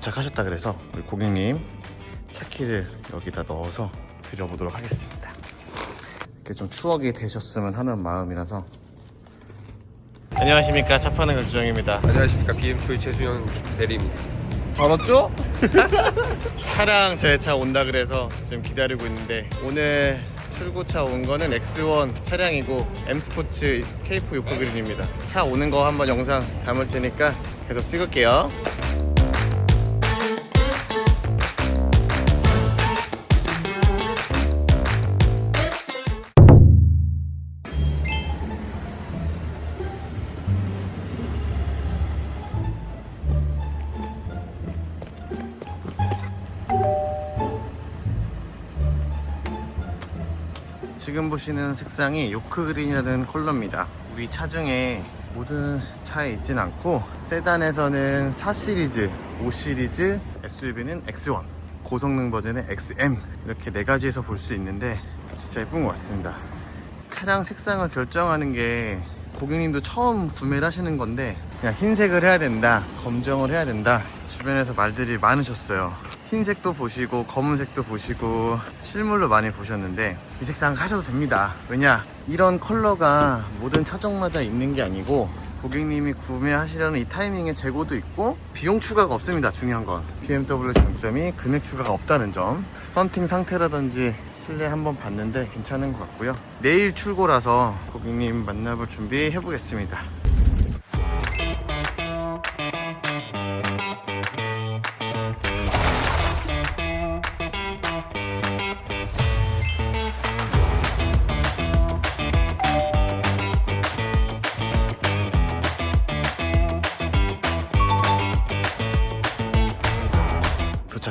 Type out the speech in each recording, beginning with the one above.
도착하셨다 그래서 우리 고객님 차키를 여기다 넣어서 드려보도록 하겠습니다. 이렇게 좀 추억이 되셨으면 하는 마음이라서. 안녕하십니까 차 파는 결정입니다. 안녕하십니까 BM2의 최수영 대리입니다. 알았죠? 차량 제 차 온다 그래서 지금 기다리고 있는데 오늘 출고차 온 거는 X1 차량이고 M 스포츠 K4 6 그린입니다. 차 오는 거 한번 영상 담을 테니까 계속 찍을게요. 지금 보시는 색상이 요크 그린이라는 컬러입니다. 우리 차 중에 모든 차에 있진 않고 세단에서는 4 시리즈, 5 시리즈, SUV는 X1, 고성능 버전의 XM 이렇게 네 가지에서 볼 수 있는데 진짜 예쁜 것 같습니다. 차량 색상을 결정하는 게 고객님도 처음 구매를 하시는 건데 그냥 흰색을 해야 된다, 검정을 해야 된다 주변에서 말들이 많으셨어요. 흰색도 보시고 검은색도 보시고 실물로 많이 보셨는데 이 색상 하셔도 됩니다. 왜냐 이런 컬러가 모든 차종마다 있는 게 아니고 고객님이 구매하시려는 이 타이밍에 재고도 있고 비용 추가가 없습니다. 중요한 건 BMW 장점이 금액 추가가 없다는 점. 썬팅 상태라든지 실내 한번 봤는데 괜찮은 것 같고요. 내일 출고라서 고객님 만나볼 준비 해보겠습니다.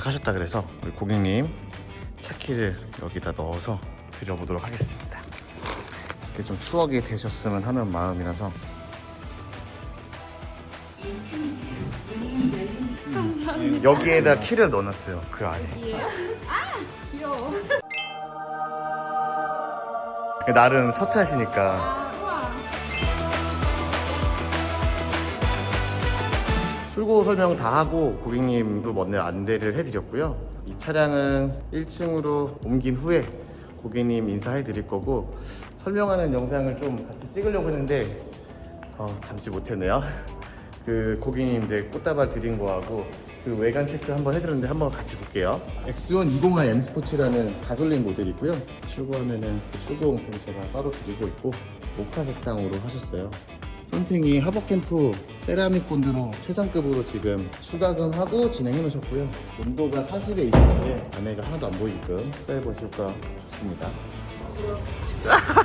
도착하셨다 그래서 우리 고객님 차키를 여기다 넣어서 드려보도록 하겠습니다. 이렇게 좀 추억이 되셨으면 하는 마음이라서 여기에다 키를 넣어놨어요 그 안에 귀여워. 나름 첫 차시니까 출고 설명 다 하고 고객님도 먼저 안대를 해드렸고요. 이 차량은 1층으로 옮긴 후에 고객님 인사해 드릴 거고 설명하는 영상을 좀 같이 찍으려고 했는데 어, 담지 못했네요. 그 고객님 이제 꽃다발 드린 거하고 그 외관 체크 한번 해드렸는데 한번 같이 볼게요. X1 201 M 스포츠라는 가솔린 모델이고요. 출고하면은 그 출고용품 제가 따로 드리고 있고 모카 색상으로 하셨어요. 썬팅이 하버캠프 세라믹 본드로 최상급으로 지금 수가금하고 진행해 놓으셨고요. 온도가 40에 20인데 안에가 하나도 안 보이게끔 효과 좋습니다.